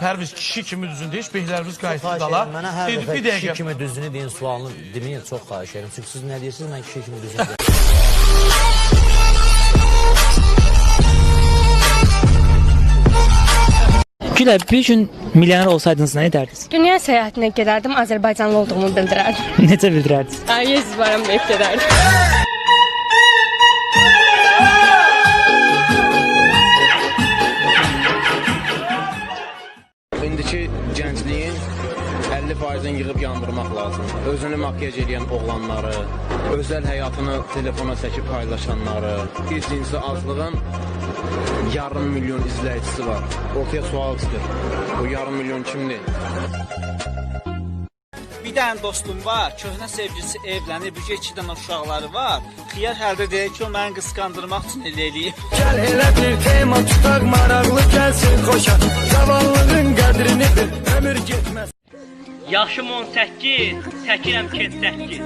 Pərviz kişi kimi düzündü, heç behlərimiz qayıtsız Xahiş dala. edirəm, mənə hər Dedi, dəfə bir kişi dəqiqə. kimi düzünü deyin sualını demeyin çox xahiş edirəm. Çünki siz nə deyirsiniz, mən kişi kimi düzünü deyirəm. Gülə, bir gün milyoner olsaydınız nə edərdiniz? Dünya səyahətinə gedərdim, Azərbaycanlı olduğumu bildirərdim. Necə bildirərdiniz? Əziz varam deyib gedərdim. 50%-dən yığıb yandırmaq lazımdır. Özünü makiyaj edən oğlanları, özəl həyatını telefona çəkib paylaşanları, bir cinsi azlığın yarım milyon izləyicisi var. Ortaya sual çıxır. Bu yarım milyon kimdir? Bir dənə dostum var, köhnə sevgilisi evlənib, bir iki dənə uşaqları var. Xiyar həldə deyir ki, o məni qısqandırmaq üçün elə eləyib. Gel hele bir tema tutak maraqlı gelsin koşa Zavallının qədrini bil ömür gitmez Yaşım 18, çəkirəm kentdəki.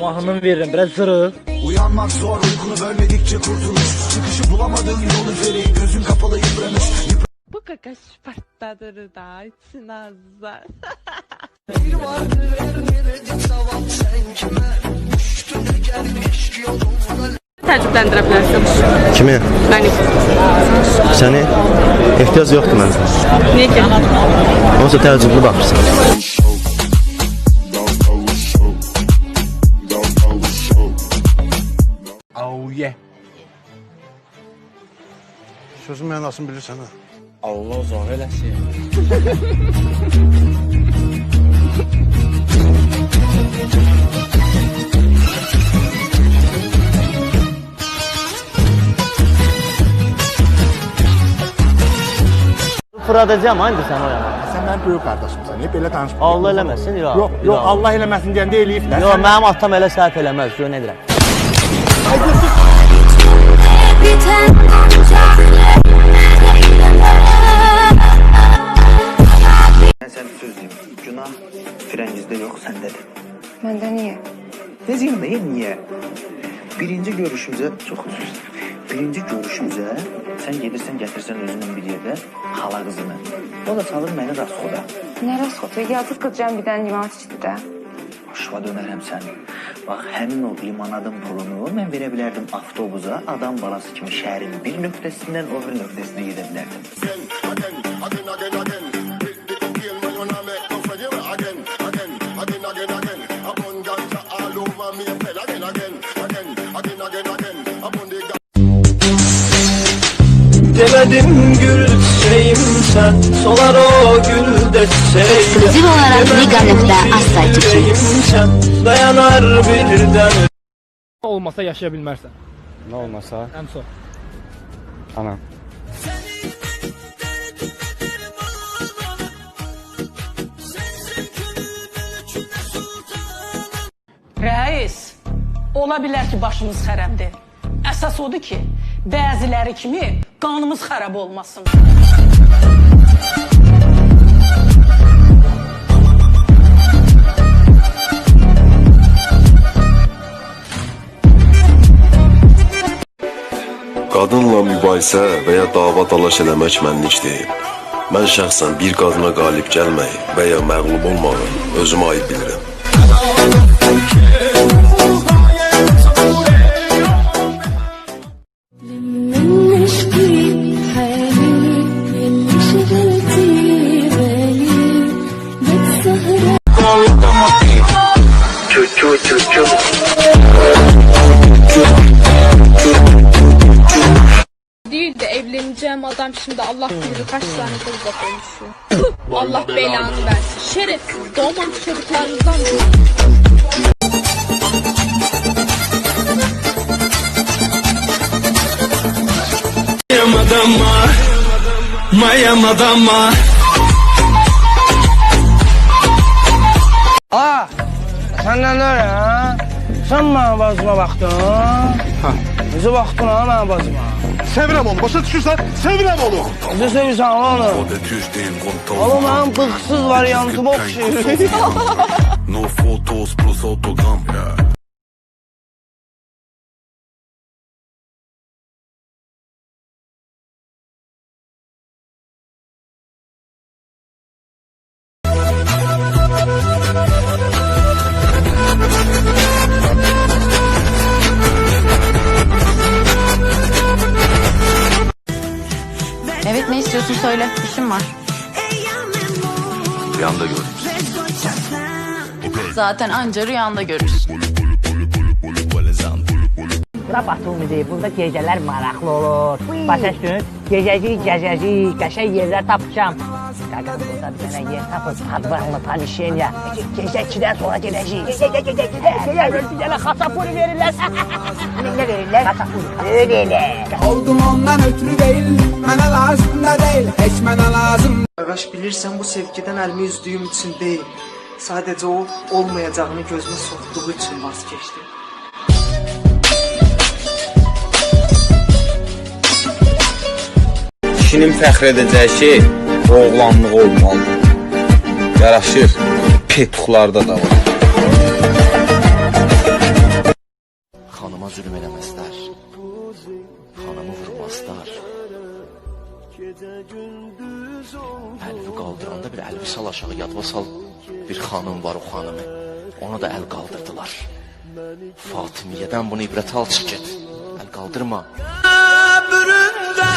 Mahnımı verirəm, biraz zırıq. Uyanmak zor uykunu bölmedikçe kurtuluş Çıkışı bulamadığın yol üzeri gözün kapalı yıpranış Bu kaka partladır da için azlar. Təəccübləndirə bilərsən. Kimi? Məni. Səni ehtiyac yoxdur mənə. Niyə ki? Onsuz təəccüblü baxırsan. Oh yeah. Sözün mənasını bilirsən ha? Allah zor eləsin. Fıradacağım hangi sən o yana? Sən mənim böyük qardaşımsan. Niyə belə danışmırsan? Allah eləməsin, yox. Yox, yox, Allah eləməsin deyəndə eləyib də. Yox, mənim atam elə səhv eləməz, gör nə edirəm. Ben sen söz diyeyim Günah frengizde yok sendedir Məndə niyə? Ne diyeyim ne niye? Birinci görüşümüze çok özür dilerim. Birinci görüşümüze sen gelirsen getirsen özünün bir yerde hala kızını. O da salır beni raskoda. Nə rasxotu? Yazıq qızcan bir dənə limonat içdi də. Başıma dönerəm sən. Bax, həmin o limonadın pulunu mən verə bilərdim avtobusa, adam balası kimi şəhərin bir nöqtəsindən o bir nöqtəsinə gedə bilərdim. Demədim gül çiçeğim sen, solar o gül de çiçeğim. Ekskluziv olaraq Liga.az saytı sen, dayanar birden Olmasa yaşaya bilmərsən. Nə olmasa? Ən son. Anam. Rəis, ola bilər ki, başımız xərəbdir. Əsas odur ki, bəziləri kimi qanımız xarab olmasın. Qadınla mübahisə və ya dava dalaş eləmək mənlik deyil. Mən şəxsən bir qadına qalib gəlməyi və ya məğlub olmağı özümə ayıb bilirəm. Şimdi Allah bilir kaç tane kızla konuşuyor. Allah belanı versin. Şerefsiz doğmamış çocuklarımızdan Mayamadama, mayamadama. Aa, səndən öyle ha? Sən mənə bacıma baxdın? Ha. Necə baxdın ha mənə bacıma? Sevirəm onu. Başa onu. Necə sevirsən lan onu? Oğlum mənim bıxsız variantımı oxşayır. No photos plus autogram. İstiyorsun söyle. İşim var. Rüyamda gördüm. Zaten anca rüyanda görürsün. Bura Batumidir. Burada gecələr maraqlı olur. Başa düşdünüz? Gecəcik, gecəcik, qəşəng yerlər tapacağam. Qaqam burada bir yer tapıb, padvarlı palişenya. Gecə 2-dən sonra bir. Öyle. Oldum ondan ötürü değil, lazım da değil, lazım. Qardaş bilirsən bu sevgidən əlimi üzdüyüm üçün deyil. Sadəcə o olmayacağını gözümə soxduğu üçün vaz keçdim. Kişinin fəxr edəcəyi şey oğlanlığı olmalıdır. Yaraşır, petuqlarda da var. Xanıma zülm eləməzlər. Xanımı vurmazlar. Əlvi qaldıranda bir əlvi sal aşağı sal. Bir xanım var o xanımı. Ona da əl qaldırdılar. Fatimiyədən bunu ibrət al çıx get. Əl qaldırma. Ömründə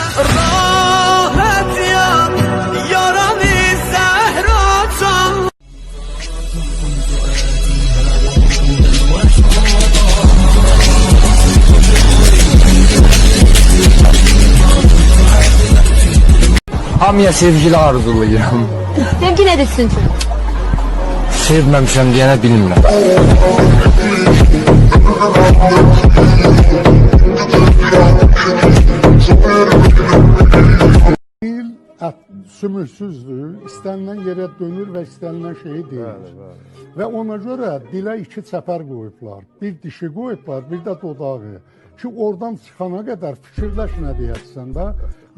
Hamıya sevgili arzulayıram. Sevgi nedir sizin için? Sevməmişəm deyənə bilmirəm. Ət, sümüksüzdür, istənilən yerə dönür və istənilən şeyi deyir. Və ona görə dilə iki çəpər qoyublar. Bir dişi qoyublar, bir də dodağı. Ki oradan çıxana qədər fikirləş nə deyəcəksən də.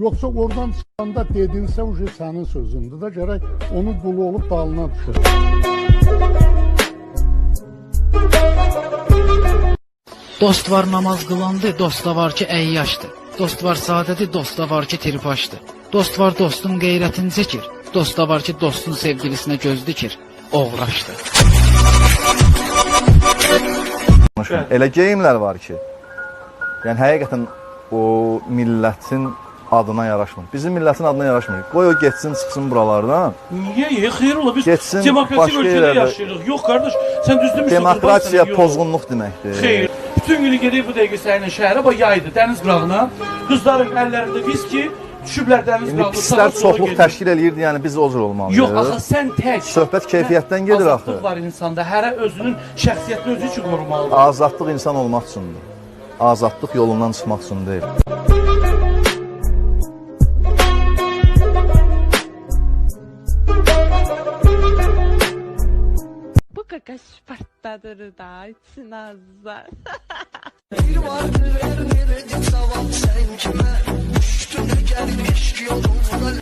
Yoxsa oradan çıxanda dedinsə uje sənin sözündür də gərək onu qulu olub dalına düşür. Dost var namaz qılandı, dost da var ki əyyaşdır. Dost var sadədir, dost da var ki tirpaşdır. Dost var dostun qeyrətini çəkir. Dost da var ki dostun sevgilisinə göz dikir. Oğraşdır. Elə geyimlər var ki, yəni həqiqətən o millətin adına yaraşmır. Bizim millətin adına yaraşmır. Qoy o getsin, çıxsın buralardan. Niye? ya? Xeyr ola biz Getsin, demokratik ölkədə yaşayırıq. Yox qardaş, sən düz demirsən. Demokratiya pozğunluq deməkdir. Xeyr. Bütün günü gedib bu dəqiqə sənin şəhərə, bax yaydı, dəniz qırağına. Qızların əllərində viski, düşüblər dəniz qırağına. pislər çoxluq təşkil eləyirdi, yəni biz o cür olmalıyıq. Yox, axı sən tək. Söhbət keyfiyyətdən gedir axı. Azadlıq var insanda. Hərə özünün şəxsiyyətini özü üçün qorumalıdır. Azadlıq insan olmaq üçündür. Azadlıq yolundan çıxmaq üçün deyil. Bu kakaş partladır da için azlar. Bir vardır vermeyecek zaman sen kime? Düştün gelmiş yoluna